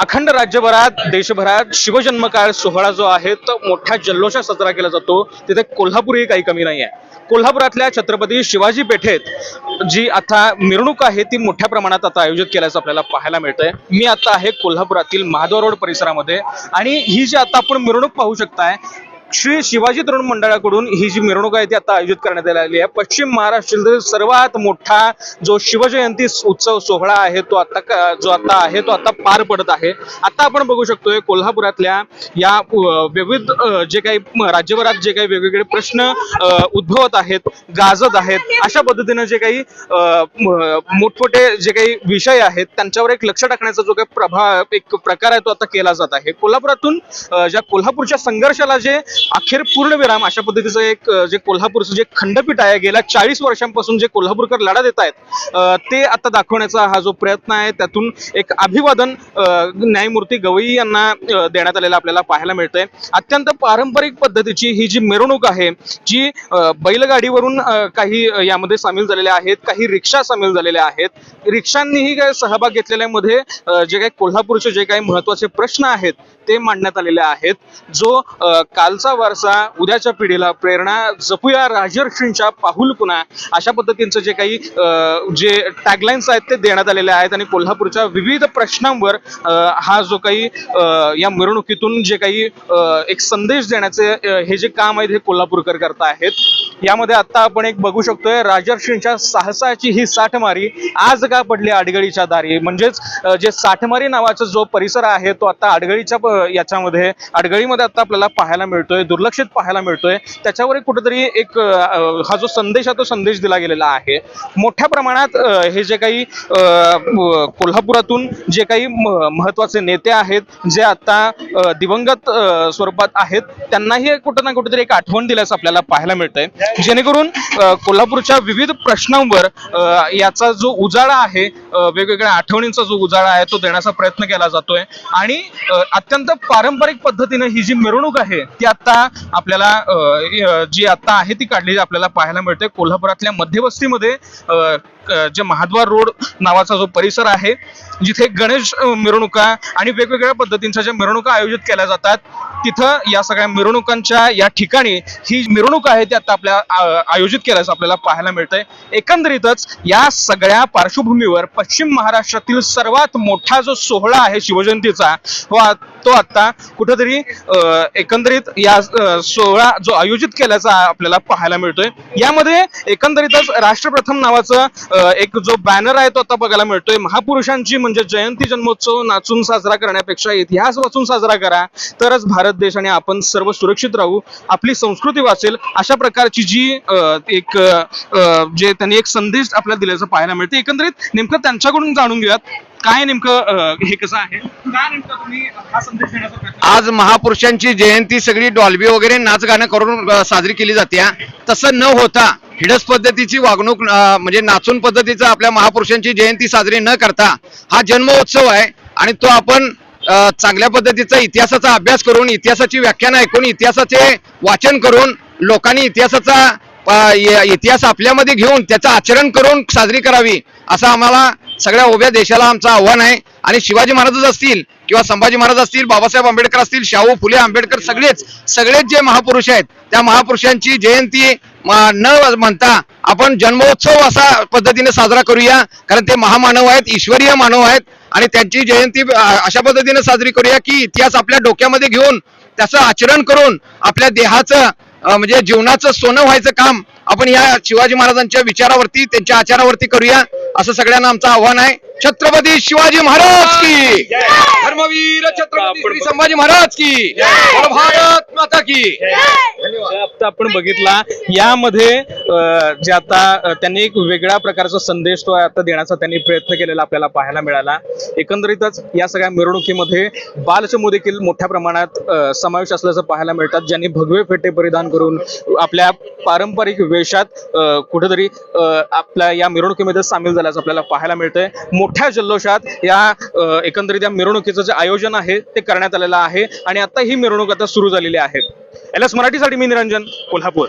अखंड राज्यभरात देशभरात शिवजन्मकाळ सोहळा जो आहे तो मोठ्या जल्लोषात साजरा केला जातो. तिथे कोल्हापूरही काही कमी नाही आहे कोल्हापुरातल्या छत्रपती शिवाजी पेठेत जी आता मिरवणूक आहे ती मोठ्या प्रमाणात आता आयोजित केल्याचं आपल्याला पाहायला मिळतंय. मी आता आहे कोल्हापुरातील महाद्वार रोड परिसरामध्ये आणि ही जी आता आपण मिरवणूक पाहू शकताय श्री शिवाजी तरुण मंडळाकडून ही जी मिरवणूक आहे ती आता आयोजित करण्यात आलेली आहे. पश्चिम महाराष्ट्रातील सर्वात मोठा जो शिवजयंती उत्सव सोहळा आहे तो आता जो आता आहे तो आता पार पडत आहे. आता आपण बघू शकतोय कोल्हापुरातल्या या विविध जे काही राज्यभरात जे काही वेगवेगळे प्रश्न उद्भवत आहेत गाजत आहेत अशा पद्धतीनं जे काही मोठमोठे जे काही विषय आहेत त्यांच्यावर एक लक्ष टाकण्याचा जो काही प्रभाव एक प्रकार आहे तो आता केला जात आहे. कोल्हापुरातून ज्या कोल्हापूरच्या संघर्षाला जे अखेर पूर्णविराम अशा पद्धतीचं एक जे कोल्हापूरचं जे खंडपीठ आहे गेल्या चाळीस वर्षांपासून जे कोल्हापूरकर लढा देत आहेत ते आता दाखवण्याचा हा जो प्रयत्न आहे त्यातून एक अभिवादन न्यायमूर्ती गवई यांना देण्यात आलेलं आपल्याला पाहायला मिळतंय. अत्यंत पारंपरिक पद्धतीची ही जी मिरवणूक आहे जी बैलगाडीवरून काही यामध्ये सामील झालेल्या आहेत काही रिक्षा सामील झालेल्या आहेत रिक्षांनीही काय सहभाग घेतलेल्यामध्ये जे काही कोल्हापूरचे जे काही महत्त्वाचे प्रश्न आहेत ते मांडण्यात आलेले आहेत. जो कालचा असा वारसा उद्याच्या पिढीला प्रेरणा जपूया. राजर्षींच्या पाहुल पुन्हा. अशा पद्धतीचं जे काही जे टॅगलाईन्स आहेत ते देण्यात आलेले आहेत आणि कोल्हापूरच्या विविध प्रश्नांवर हा जो काही या मिरवणुकीतून जे काही एक संदेश देण्याचे हे जे काम आहे हे कोल्हापूरकर करत आहेत. यामध्ये आता आपण एक बघू शकतोय राजर्षींच्या साहसाची ही साठमारी आज का पडली आडगळीच्या दारी? म्हणजेच जे साठमारी नावाचा जो परिसर आहे तो आता आडगळीच्या याच्यामध्ये आडगळीमध्ये आता आपल्याला पाहायला मिळतोय. दुर्लक्षित पाहायला मिळतोय. त्याच्यावर एक कुठेतरी एक हा जो संदेश आहे तो संदेश दिला गेलेला आहे मोठ्या प्रमाणात हे जे काही अ, कोल्हापुरातून जे काही महत्त्वाचे नेते आहेत जे आता दिवंगत स्वरूपात आहेत त्यांनाही कुठं ना कुठेतरी एक आठवण दिल्याचं आपल्याला पाहायला मिळतंय. जेणेकरून कोल्हापूरच्या विविध प्रश्नांवर याचा जो उजाळा आहे वेगवेगळ्या आठवणींचा जो उजाळा आहे तो देण्याचा प्रयत्न केला जातोय. आणि अत्यंत पारंपरिक पद्धतीने ही जी मिरवणूक आहे ती आता आपल्याला जी आता आहे ती काढली आपल्याला पाहायला मिळते. कोल्हापुरातल्या मध्यवस्तीमध्ये जे महाद्वार रोड नावाचा जो परिसर आहे जिथे गणेश मिरवणुका आणि वेगवेगळ्या पद्धतींच्या ज्या मिरवणुका आयोजित केल्या जातात तिथं या सगळ्या मिरवणुकांच्या या ठिकाणी ही मिरवणूक आहे ती आता आपल्या आयोजित केल्यास आपल्याला पाहायला मिळतंय. एकंदरीतच या सगळ्या पार्श्वभूमीवर पश्चिम महाराष्ट्रातील सर्वात मोठा जो सोहळा आहे शिवजयंतीचा तो आता कुठेतरी एकंदरीत या सोहळा जो आयोजित केल्याचा आपल्याला पाहायला मिळतोय. यामध्ये एकंदरीतच राष्ट्रप्रथम नावाचं एक जो बॅनर आहे तो आता बघायला मिळतोय. महापुरुषांची म्हणजे जयंती जन्मोत्सव नाचून साजरा करण्यापेक्षा इतिहास वाचून साजरा करा. तरच भारत देश आणि आपण सर्व सुरक्षित राहू आपली संस्कृती वाचेल अशा प्रकारची जी एक जे त्यांनी एक संदेश आपल्याला दिल्याचं पाहायला मिळते. एकंदरीत नेमकं त्यांच्याकडून जाणून घेऊयात काय नेमकं हे कसं आहे? काय नेमकं तुम्ही हा संदेश देण्याचा आज महापुरुषांची जयंती सगळी डॉल्बी वगैरे नाच गाणं करून साजरी केली जाते तसं न होता हिडस पद्धतीची वागणूक म्हणजे नाचून पद्धतीचा आपल्या महापुरुषांची जयंती साजरी न करता हा जन्मोत्सव आहे आणि तो आपण चांगल्या पद्धतीचा इतिहासाचा अभ्यास करून इतिहासाची व्याख्यान ऐकून इतिहासाचे वाचन करून लोकांनी इतिहासाचा इतिहास आपल्यामध्ये घेऊन त्याचं आचरण करून साजरी करावी असं आम्हाला सगळ्या उभ्या देशाला आमचं आव्हान आहे. आणि शिवाजी महाराजच असतील किंवा संभाजी महाराज असतील बाबासाहेब आंबेडकर असतील शाहू फुले आंबेडकर सगळेच सगळेच जे महापुरुष आहेत त्या महापुरुषांची जयंती न म्हणता आपण जन्मोत्सव असा पद्धतीने साजरा करूया. कारण ते महामानव आहेत ईश्वरीय मानव आहेत. आणि त्यांची जयंती अशा पद्धतीने साजरी करूया की इतिहास आपल्या डोक्यामध्ये घेऊन त्याचं आचरण करून आपल्या देहाचं म्हणजे जीवनाचं सोनं व्हायचं काम आपण या शिवाजी महाराजांच्या विचारावरती त्यांच्या आचारावरती करूया असं सगळ्यांना आमचं आव्हान आहे छत्रपती शिवाजी महाराज की धर्मवीर छत्रपती संभाजी महाराज की भारत माता की आता आपण बघितला. यामध्ये जे आता त्यांनी एक वेगळ्या प्रकारचा संदेश तो आता देण्याचा त्यांनी प्रयत्न केलेला आपल्याला पाहायला मिळाला. एकंदरीतच या सगळ्या मिरवणुकीमध्ये बालचमू देखील मोठ्या प्रमाणात समावेश असल्याचं पाहायला मिळतात ज्यांनी भगवे फेटे परिधान करून आपल्या पारंपरिक वेशात कुठेतरी आपल्या या मिरवणुकीमध्ये सामील झाल्याचं आपल्याला पाहायला मिळतंय. मोठ्या जल्लोषात या एकंदरीत या मिरवणुकीचं जे आयोजन आहे ते करण्यात आलेलं आहे. आणि आता ही मिरवणूक आता सुरू झालेली आहे. एल एस मराठीसाठी मी निरंजन कोल्हापूर.